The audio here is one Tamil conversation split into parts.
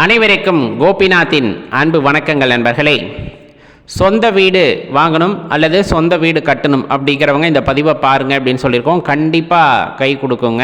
அனைவருக்கும் கோபிநாத்தின் அன்பு வணக்கங்கள் நண்பர்களே. சொந்த வீடு வாங்கணும் அல்லது சொந்த வீடு கட்டணும் அப்படிங்கிறவங்க இந்த பதிவை பாருங்கள் அப்படின்னு சொல்லியிருக்கோம். கண்டிப்பாக கை கொடுக்குங்க.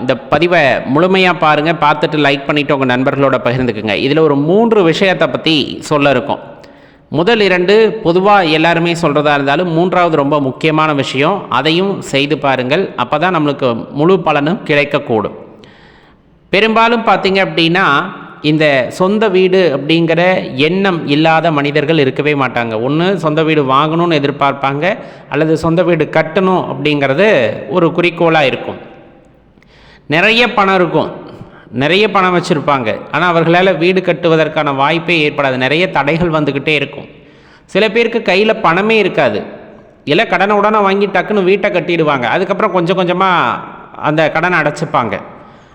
இந்த பதிவை முழுமையாக பாருங்கள் பார்த்துட்டு லைக் பண்ணிவிட்டு உங்கள் நண்பர்களோட பகிர்ந்துக்குங்க. இதில் ஒரு மூன்று விஷயத்தை பற்றி சொல்ல இருக்கோம். முதல் இரண்டு பொதுவாக எல்லாருமே சொல்கிறதா இருந்தாலும் மூன்றாவது ரொம்ப முக்கியமான விஷயம் அதையும் செய்து பாருங்கள். அப்போ தான் நம்மளுக்கு முழு பலனும் கிடைக்கக்கூடும். பெரும்பாலும் பார்த்தீங்க அப்படின்னா இந்த சொந்த வீடு அப்படிங்கிற எண்ணம் இல்லாத மனிதர்கள் இருக்கவே மாட்டாங்க. ஒன்று சொந்த வீடு வாங்கணும்னு எதிர்பார்ப்பாங்க அல்லது சொந்த வீடு கட்டணும் அப்படிங்கிறது ஒரு குறிக்கோளாக இருக்கும். நிறைய பணம் இருக்கும். நிறைய பணம் வச்சுருப்பாங்க. ஆனால் அவர்களால் வீடு கட்டுவதற்கான வாய்ப்பே ஏற்படாது. நிறைய தடைகள் வந்துக்கிட்டே இருக்கும். சில பேருக்கு கையில் பணமே இருக்காது. இல்லை கடனை உடனே வாங்கி டக்குன்னு வீட்டை கட்டிடுவாங்க. அதுக்கப்புறம் கொஞ்சம் கொஞ்சமாக அந்த கடனை அடைச்சிப்பாங்க.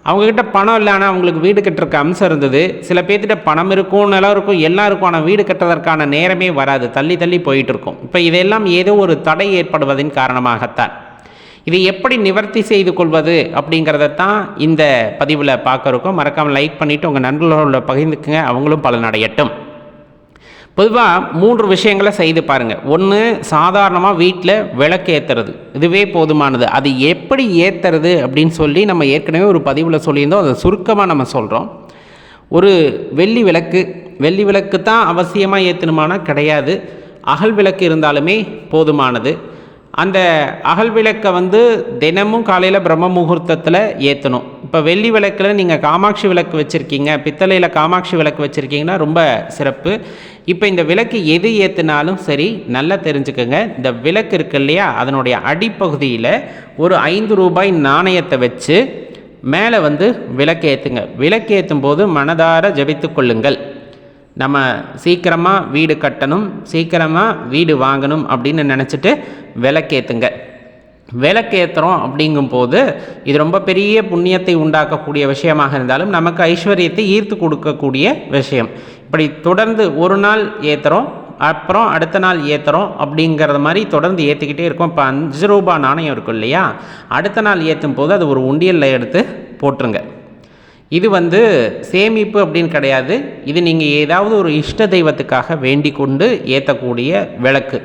அவங்கக்கிட்ட பணம் இல்லை ஆனால் அவங்களுக்கு வீடு கட்டுறக்கு அம்சம் இருந்தது. சில பேர்த்திட்ட பணம் இருக்கும் நிலம் இருக்கும் எல்லாம் இருக்கும் ஆனால் வீடு கட்டுறதற்கான நேரமே வராது. தள்ளி தள்ளி போயிட்டு இருக்கும். இப்போ இதெல்லாம் ஏதோ ஒரு தடை ஏற்படுவதின் காரணமாகத்தான். இதை எப்படி நிவர்த்தி செய்து கொள்வது அப்படிங்கிறதைத்தான் இந்த பதிவில் பார்க்க இருக்கோம். மறக்காமல் லைக் பண்ணிவிட்டு உங்கள் நண்பர்களோட பகிர்ந்துக்குங்க. அவங்களும் பலனடையட்டும். பொதுவாக மூன்று விஷயங்களை செய்து பாருங்கள் ஒன்று சாதாரணமாக வீட்டில் விளக்கு ஏற்றுறது இதுவே போதுமானது. அது எப்படி ஏற்றுறது அப்படின்னு சொல்லி நம்ம ஏற்கனவே ஒரு பதிவில் சொல்லியிருந்தோம். அதை சுருக்கமாக நம்ம சொல்கிறோம் ஒரு வெள்ளி விளக்கு. வெள்ளி விளக்கு தான் அவசியமாக ஏற்றணுமானா கிடையாது. அகல் விளக்கு இருந்தாலுமே போதுமானது. அந்த அகல் விளக்கை வந்து தினமும் காலையில் பிரம்ம முகூர்த்தத்தில் ஏற்றணும் இப்போ வெள்ளி விளக்கில் நீங்கள் காமாட்சி விளக்கு வச்சுருக்கீங்க. பித்தளையில் காமாட்சி விளக்கு வச்சுருக்கீங்கன்னா ரொம்ப சிறப்பு. இப்போ இந்த விளக்கு எது ஏற்றுனாலும் சரி நல்லா தெரிஞ்சுக்கோங்க. இந்த விளக்கு இருக்கு இல்லையா? அதனுடைய அடிப்பகுதியில் ஒரு ஐந்து ரூபாய் நாணயத்தை வச்சு மேலே வந்து விளக்கு ஏற்றுங்க விளக்கு ஏற்றும் போது மனதார ஜபித்து கொள்ளுங்கள். நம்ம சீக்கிரமாக வீடு கட்டணும் சீக்கிரமாக வீடு வாங்கணும் அப்படின்னு நினச்சிட்டு விளக்கேற்றுங்க விளக்கேற்றுறோம் அப்படிங்கும்போது இது ரொம்ப பெரிய புண்ணியத்தை உண்டாக்கக்கூடிய விஷயமாக இருந்தாலும் நமக்கு ஐஸ்வர்யத்தை ஈர்த்து கொடுக்கக்கூடிய விஷயம். இப்படி தொடர்ந்து ஒரு நாள் ஏற்றுறோம் அப்புறம் அடுத்த நாள் ஏற்றுறோம் அப்படிங்கிறத மாதிரி தொடர்ந்து ஏற்றிக்கிட்டே இருக்கும். இப்போ அஞ்சு ரூபா நாணயம் இருக்கும் இல்லையா? அடுத்த நாள் ஏற்றும் போது அது ஒரு உண்டியலில் எடுத்து போட்டுருங்க. இது வந்து சேமிப்பு அப்படின்னு கிடையாது. இது நீங்கள் ஏதாவது ஒரு இஷ்ட தெய்வத்துக்காக வேண்டிக் கொண்டு ஏற்றக்கூடிய விளக்கு.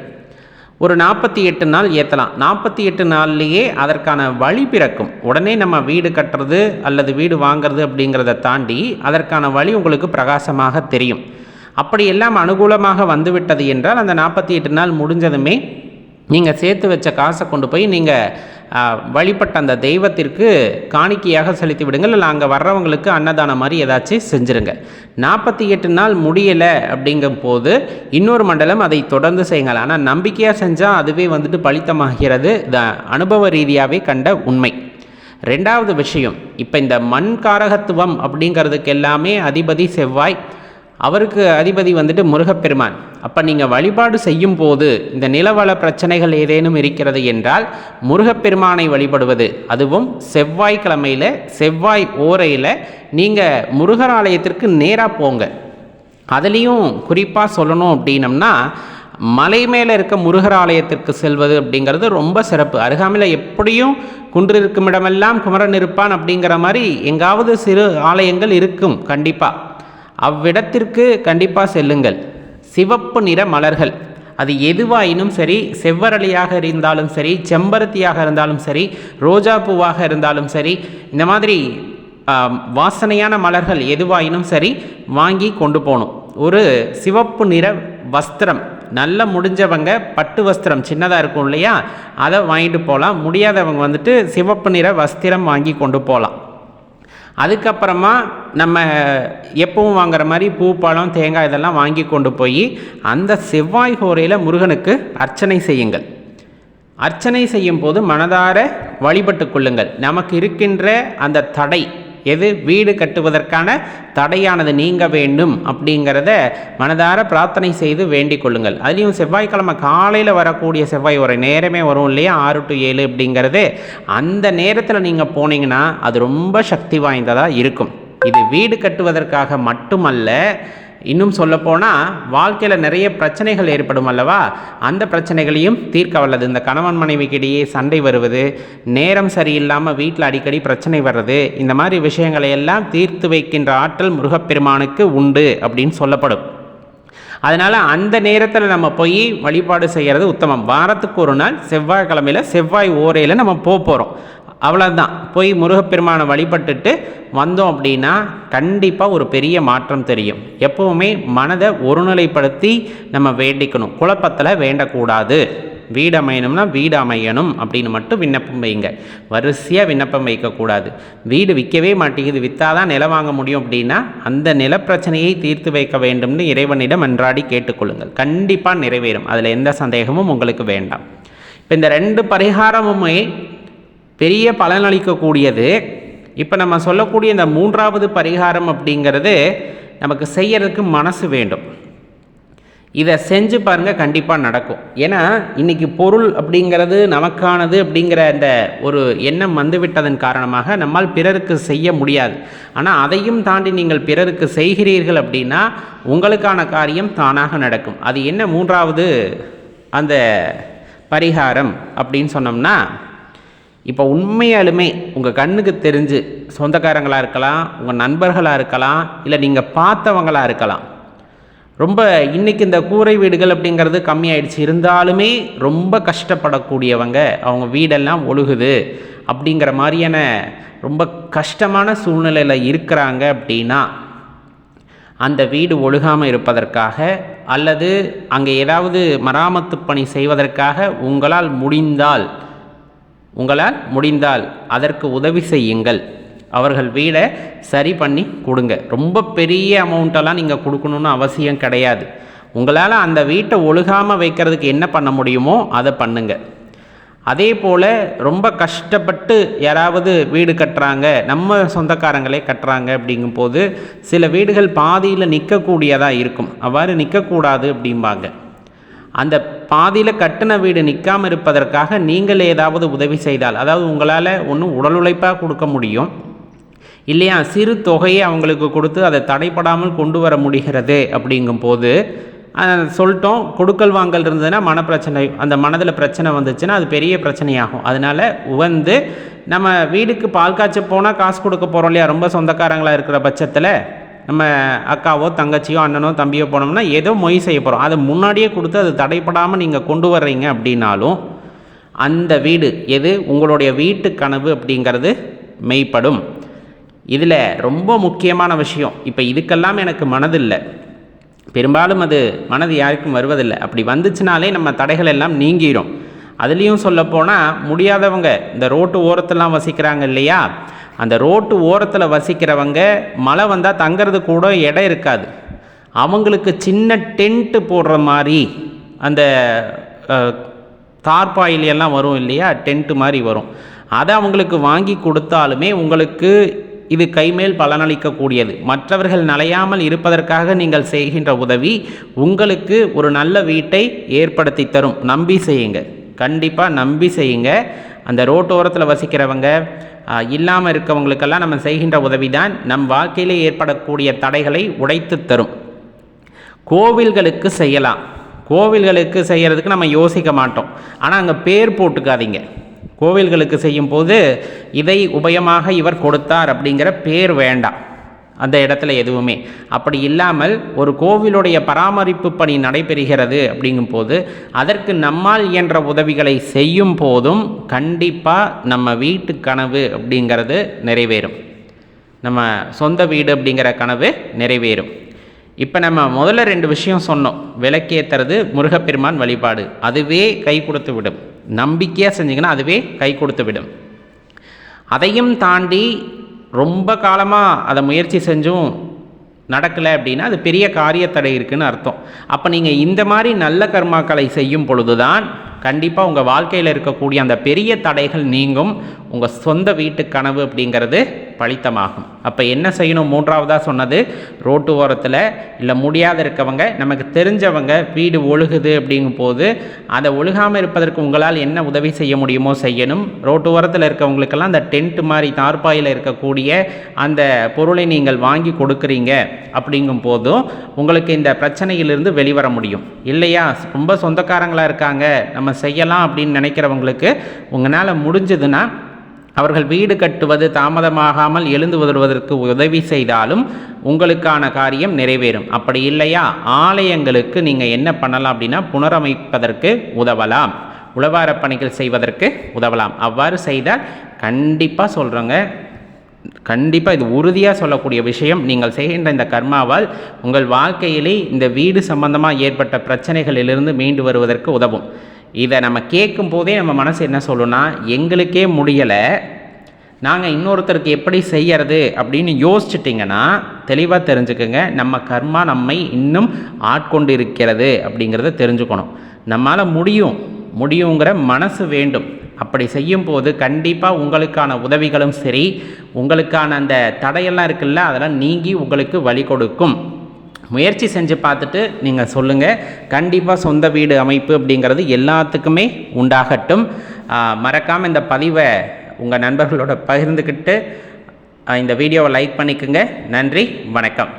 ஒரு நாற்பத்தி எட்டு நாள் ஏற்றலாம் நாற்பத்தி எட்டு நாள்லேயே அதற்கான வழி பிறக்கும். உடனே நம்ம வீடு கட்டுறது அல்லது வீடு வாங்குறது அப்படிங்கிறத தாண்டி அதற்கான வழி உங்களுக்கு பிரகாசமாக தெரியும். அப்படி எல்லாம் அனுகூலமாக வந்துவிட்டது என்றால் அந்த நாற்பத்தி எட்டு நாள் முடிஞ்சதுமே நீங்கள் சேர்த்து வச்ச காசை கொண்டு போய் நீங்கள் வழிபட்ட அந்த தெய்வத்திற்கு காணிக்கையாக செலுத்தி விடுங்கள். இல்லை அங்கே வர்றவங்களுக்கு அன்னதானம் மாதிரி ஏதாச்சும் செஞ்சுருங்க. நாற்பத்தி எட்டு நாள் முடியலை அப்படிங்கும் போது இன்னொரு மண்டலம் அதை தொடர்ந்து செய்யுங்கள். ஆனால் நம்பிக்கையாக செஞ்சால் அதுவே வந்துட்டு பலித்தமாகிறது த அனுபவ ரீதியாகவே கண்ட உண்மை. ரெண்டாவது விஷயம் இப்போ இந்த மண் காரகத்துவம் அப்படிங்கிறதுக்கு எல்லாமே அதிபதி செவ்வாய். அவருக்கு அதிபதி வந்துட்டு முருகப்பெருமான். அப்போ நீங்கள் வழிபாடு செய்யும் போது இந்த நிலவள பிரச்சனைகள் ஏதேனும் இருக்கிறது என்றால் முருகப்பெருமானை வழிபடுவது. அதுவும் செவ்வாய்க்கிழமையில் செவ்வாய் ஓரையில் நீங்கள் முருகர் ஆலயத்திற்கு நேராக போங்க. அதுலேயும் குறிப்பாக சொல்லணும் அப்படின்னம்னா மலை மேலே இருக்க முருகர் ஆலயத்திற்கு செல்வது அப்படிங்கிறது ரொம்ப சிறப்பு. அருகாமையில் எப்படியும் குன்று இருக்கும் இடமெல்லாம் குமரன் இருப்பான் அப்படிங்கிற மாதிரி எங்காவது சிறு ஆலயங்கள் இருக்கும் கண்டிப்பாக அவ்விடத்திற்கு கண்டிப்பாக செல்லுங்கள். சிவப்பு நிற மலர்கள். அது எதுவாயினும் சரி செவ்வரளியாக இருந்தாலும் சரி செம்பருத்தியாக இருந்தாலும் சரி ரோஜா பூவாக இருந்தாலும் சரி இந்த மாதிரி வாசனையான மலர்கள் எதுவாயினும் சரி வாங்கி கொண்டு போகணும். ஒரு சிவப்பு நிற வஸ்திரம். நல்ல முடிஞ்சவங்க பட்டு வஸ்திரம் சின்னதாக இருக்கும் இல்லையா? அதை வாங்கிட்டு போகலாம். முடியாதவங்க வந்துட்டு சிவப்பு நிற வஸ்திரம் வாங்கி கொண்டு போகலாம். அதுக்கப்புறமா நம்ம எப்பவும் வாங்குற மாதிரி பூ பழம் தேங்காய் இதெல்லாம் வாங்கி கொண்டு போய் அந்த செவ்வாய் ஹோரையில் முருகனுக்கு அர்ச்சனை செய்யுங்கள். அர்ச்சனை செய்யும் போது மனதார வழிபட்டு கொள்ளுங்கள். நமக்கு இருக்கின்ற அந்த தடை எது? வீடு கட்டுவதற்கான தடையானது நீங்க வேண்டும் அப்படிங்கிறத மனதார பிரார்த்தனை செய்து வேண்டிக் கொள்ளுங்கள். அதுலேயும் செவ்வாய்க்கிழமை காலையில் வரக்கூடிய செவ்வாய் ஒரு நேரமே வரும் இல்லையா? ஆறு டு ஏழு அப்படிங்கிறது. அந்த நேரத்தில் நீங்கள் போனீங்கன்னா அது ரொம்ப சக்தி வாய்ந்ததாக இருக்கும். இது வீடு கட்டுவதற்காக மட்டுமல்ல இன்னும் சொல்லப்போனால் வாழ்க்கையில் நிறைய பிரச்சனைகள் ஏற்படும் அல்லவா? அந்த பிரச்சனைகளையும் தீர்க்க வல்லது. இந்த கணவன் மனைவிக்கிடையே சண்டை வருவது நேரம் சரியில்லாமல் வீட்டில் அடிக்கடி பிரச்சனை வர்றது இந்த மாதிரி விஷயங்களை எல்லாம் தீர்த்து வைக்கின்ற ஆற்றல் முருகப்பெருமானுக்கு உண்டு அப்படின்னு சொல்லப்படும். அதனால் அந்த நேரத்தில் நம்ம போய் வழிபாடு செய்கிறது உத்தமம். வாரத்துக்கு ஒரு நாள் செவ்வாய்க்கிழமையில் செவ்வாய் ஓரையில் நம்ம போக போகிறோம் அவ்வளோதான் போய் முருகப்பெருமானை வழிபட்டுட்டு வந்தோம் அப்படின்னா கண்டிப்பாக ஒரு பெரிய மாற்றம் தெரியும். எப்போவுமே மனதை ஒருநிலைப்படுத்தி நம்ம வேண்டிக்கணும். குழப்பத்தில் வேண்டக்கூடாது. வீடு அமையணும்னா வீடு அமையணும் அப்படின்னு மட்டும் விண்ணப்பம் வைங்க. வரிசையாக விண்ணப்பம் வைக்கக்கூடாது. வீடு விற்கவே மாட்டேங்குது. விற்றாதான் நிலம் வாங்க முடியும் அப்படின்னா அந்த நிலப்பிரச்சனையை தீர்த்து வைக்க வேண்டும்னு இறைவனிடம் அன்றாடி கேட்டுக்கொள்ளுங்கள். கண்டிப்பாக நிறைவேறும். அதில் எந்த சந்தேகமும் உங்களுக்கு வேண்டாம். இப்போ இந்த ரெண்டு பரிகாரமுமே பெரிய பலனளிக்கக்கூடியது. இப்போ நம்ம சொல்லக்கூடிய இந்த மூன்றாவது பரிகாரம் அப்படிங்கிறது நமக்கு செய்யறதுக்கு மனசு வேண்டும். இதை செஞ்சு பாருங்கள் கண்டிப்பாக நடக்கும். ஏன்னா இன்றைக்கி பொருள் அப்படிங்கிறது நமக்கானது அப்படிங்கிற அந்த ஒரு எண்ணம் வந்துவிட்டதன் காரணமாக நம்மால் பிறருக்கு செய்ய முடியாது. ஆனால் அதையும் தாண்டி நீங்கள் பிறருக்கு செய்கிறீர்கள் அப்படின்னா உங்களுக்கான காரியம் தானாக நடக்கும். அது என்ன மூன்றாவது அந்த பரிகாரம் அப்படின்னு சொன்னோம்னா இப்போ உண்மையாலுமே உங்கள் கண்ணுக்கு தெரிஞ்சு சொந்தக்காரங்களாக இருக்கலாம் உங்கள் நண்பர்களாக இருக்கலாம் இல்லை நீங்கள் பார்த்தவங்களாக இருக்கலாம். ரொம்ப இன்றைக்கி இந்த கூரை வீடுகள் அப்படிங்கிறது கம்மியாயிடுச்சு. இருந்தாலுமே ரொம்ப கஷ்டப்படக்கூடியவங்க அவங்க வீடெல்லாம் ஒழுகுது அப்படிங்கிற மாதிரியான ரொம்ப கஷ்டமான சூழ்நிலையில் இருக்கிறாங்க அப்படின்னா அந்த வீடு ஒழுகாமல் இருப்பதற்காக அல்லது அங்கே ஏதாவது மராமத்து பணி செய்வதற்காக உங்களால் முடிந்தால் உங்களால் முடிந்தால் அதற்கு உதவி செய்யுங்கள். அவர்கள் வீடை சரி பண்ணி கொடுங்க. ரொம்ப பெரிய அமௌண்ட்டெல்லாம் நீங்கள் கொடுக்கணுன்னு அவசியம் கிடையாது. உங்களால் அந்த வீட்டை ஒழுகாமல் வைக்கிறதுக்கு என்ன பண்ண முடியுமோ அதை பண்ணுங்கள் அதே போல் ரொம்ப கஷ்டப்பட்டு யாராவது வீடு கட்டுறாங்க நம்ம சொந்தக்காரங்களே கட்டுறாங்க அப்படிங்கும்போது சில வீடுகள் பாதியில் நிற்கக்கூடியதாக இருக்கும். அவ்வாறு நிற்கக்கூடாது அப்படிம்பாங்க. அந்த பாதியில் கட்டின வீடு நிற்காமல் இருப்பதற்காக நீங்கள் ஏதாவது உதவி செய்தால் அதாவது உங்களால் ஒன்றும் உடல் உழைப்பாக கொடுக்க முடியும். இல்லையா? சிறு தொகையை அவங்களுக்கு கொடுத்து அதை தடைப்படாமல் கொண்டு வர முடிகிறது அப்படிங்கும்போது சொல்லிட்டோம். கொடுக்கல் வாங்கல் இருந்ததுன்னா மனப்பிரச்சனை அந்த மனதில் பிரச்சனை வந்துச்சுன்னா அது பெரிய பிரச்சனையாகும். அதனால் உகந்து நம்ம வீடுக்கு பால் காய்ச்ச போனால் காசு கொடுக்க போகிறோம் இல்லையா? ரொம்ப சொந்தக்காரங்களாக இருக்கிற பட்சத்தில் நம்ம அக்காவோ தங்கச்சியோ அண்ணனோ தம்பியோ போனோம்னா ஏதோ மொய் செய்ய போகிறோம் அதை முன்னாடியே கொடுத்து அது தடைப்படாமல் நீங்கள் கொண்டு வர்றீங்க அப்படின்னாலும் அந்த வீடு எது? உங்களுடைய வீட்டு கனவு அப்படிங்கிறது மெய்ப்படும். இதில் ரொம்ப முக்கியமான விஷயம். இப்போ இதுக்கெல்லாம் எனக்கு மனதில்லை. பெரும்பாலும் அது மனது யாருக்கும் வருவதில்லை. அப்படி வந்துச்சுனாலே நம்ம தடைகள் எல்லாம் நீங்கிடும் அதுலேயும் சொல்லப்போனால் முடியாதவங்க இந்த ரோட்டு ஓரத்தெல்லாம் வசிக்கிறாங்க இல்லையா? அந்த ரோட்டு ஓரத்தில் வசிக்கிறவங்க மழை வந்தால் தங்கிறது கூட இடம் இருக்காது. அவங்களுக்கு சின்ன டென்ட்டு போடுற மாதிரி அந்த தார்பாயிலெல்லாம் வரும் இல்லையா? டென்ட்டு மாதிரி வரும். அதை அவங்களுக்கு வாங்கி கொடுத்தாலுமே உங்களுக்கு இது கைமேல் பலனளிக்கக்கூடியது. மற்றவர்கள் நலையாமல் இருப்பதற்காக நீங்கள் செய்கின்ற உதவி உங்களுக்கு ஒரு நல்ல வீட்டை ஏற்படுத்தி தரும். நம்பி செய்யுங்கள் கண்டிப்பாக நம்பி செய்யுங்க. அந்த ரோட்டோரத்தில் வசிக்கிறவங்க இல்லாமல் இருக்கவங்களுக்கெல்லாம் நம்ம செய்கின்ற உதவி தான் நம் வாழ்க்கையிலே ஏற்படக்கூடிய தடைகளை உடைத்து தரும். கோவில்களுக்கு செய்யலாம். கோவில்களுக்கு செய்கிறதுக்கு நம்ம யோசிக்க மாட்டோம். ஆனால் அங்கே பேர் போட்டுக்காதீங்க. கோவில்களுக்கு செய்யும் போது இதை உபயமாக இவர் கொடுத்தார் அப்படிங்கிற பேர் வேண்டாம். அந்த இடத்துல எதுவுமே. அப்படி இல்லாமல் ஒரு கோவிலுடைய பராமரிப்பு பணி நடைபெறுகிறது அப்படிங்கும்போது அதற்கு நம்மால் இயன்ற உதவிகளை செய்யும் போதும் கண்டிப்பாக நம்ம வீட்டு கனவு அப்படிங்கிறது நிறைவேறும். நம்ம சொந்த வீடு அப்படிங்கிற கனவு நிறைவேறும். இப்போ நம்ம முதல்ல ரெண்டு விஷயம் சொன்னோம். விளக்கேற்றுறது முருகப்பெருமான் வழிபாடு. அதுவே கை கொடுத்து விடும். நம்பிக்கையாக செஞ்சிங்கன்னா அதுவே கை கொடுத்து விடும். அதையும் தாண்டி ரொம்ப காலமாக அதை முயற்சி செஞ்சும் நடக்கலை அப்படின்னா அது பெரிய காரியத்தடை இருக்குதுன்னு அர்த்தம். அப்போ நீங்கள் இந்த மாதிரி நல்ல கர்மாக்களை செய்யும் பொழுது தான் கண்டிப்பாக உங்கள் வாழ்க்கையில் இருக்கக்கூடிய அந்த பெரிய தடைகள் நீங்கும். உங்கள் சொந்த வீட்டு கனவு அப்படிங்கிறது பலித்தமாகும் அப்போ என்ன செய்யணும்? மூன்றாவதாக சொன்னது ரோட்டு ஓரத்தில் இல்லை முடியாத இருக்கவங்க நமக்கு தெரிஞ்சவங்க வீடு ஒழுகுது அப்படிங்கும் போது அதை ஒழுகாமல் இருப்பதற்கு உங்களால் என்ன உதவி செய்ய முடியுமோ செய்யணும். ரோட்டு ஓரத்தில் இருக்கவங்களுக்கெல்லாம் அந்த டென்ட் மாதிரி தார்பாயில் இருக்கக்கூடிய அந்த பொருளை நீங்கள் வாங்கி கொடுக்குறீங்க அப்படிங்கும் போதும் உங்களுக்கு இந்த பிரச்சனையிலிருந்து வெளிவர முடியும். இல்லையா? ரொம்ப சொந்தக்காரங்களாக இருக்காங்க. நம்ம செய்யலாம் அப்படின்னு நினைக்கிறவங்களுக்கு உங்களால் முடிஞ்சதுன்னா அவர்கள் வீடு கட்டுவது தாமதமாகாமல் எழுந்து வருவதற்கு உதவி செய்தாலும் உங்களுக்கான காரியம் நிறைவேறும். அப்படி இல்லையா? ஆலயங்களுக்கு நீங்கள் என்ன பண்ணலாம் அப்படின்னா புனரமைப்பதற்கு உதவலாம். உழவார பணிகள் செய்வதற்கு உதவலாம். அவ்வாறு செய்தால் கண்டிப்பாக சொல்கிறோங்க கண்டிப்பாக இது உறுதியாக சொல்லக்கூடிய விஷயம். நீங்கள் செய்கின்ற இந்த கர்மாவால் உங்கள் வாழ்க்கையிலே இந்த வீடு சம்பந்தமாக ஏற்பட்ட பிரச்சனைகளிலிருந்து மீண்டு வருவதற்கு உதவும். இதை நம்ம கேட்கும் போதே நம்ம மனசு என்ன சொல்லுன்னா எங்களுக்கே முடியலை நாங்கள் இன்னொருத்தருக்கு எப்படி செய்யறது அப்படின்னு யோசிச்சிட்டிங்கன்னா தெளிவாக தெரிஞ்சுக்கோங்க நம்ம கர்மா நம்மை இன்னும் ஆட்கொண்டு இருக்கிறது அப்படிங்கிறத தெரிஞ்சுக்கணும். நம்மளால் முடியும் முடியுங்கிற மனசு வேண்டும். அப்படி செய்யும்போது கண்டிப்பாக உங்களுக்கான உதவிகளும் சரி உங்களுக்கான அந்த தடையெல்லாம் இருக்குல்ல அதெல்லாம் நீங்கி உங்களுக்கு வழி கொடுக்கும். முயற்சி செஞ்சு பார்த்துட்டு நீங்கள் சொல்லுங்கள் கண்டிப்பாக சொந்த வீடு அமைப்பு அப்படிங்கிறது எல்லாத்துக்குமே உண்டாகட்டும். மறக்காமல் இந்த பதிவை உங்கள் நண்பர்களோட பகிர்ந்துக்கிட்டு இந்த வீடியோவை லைக் பண்ணிக்கோங்க. நன்றி வணக்கம்.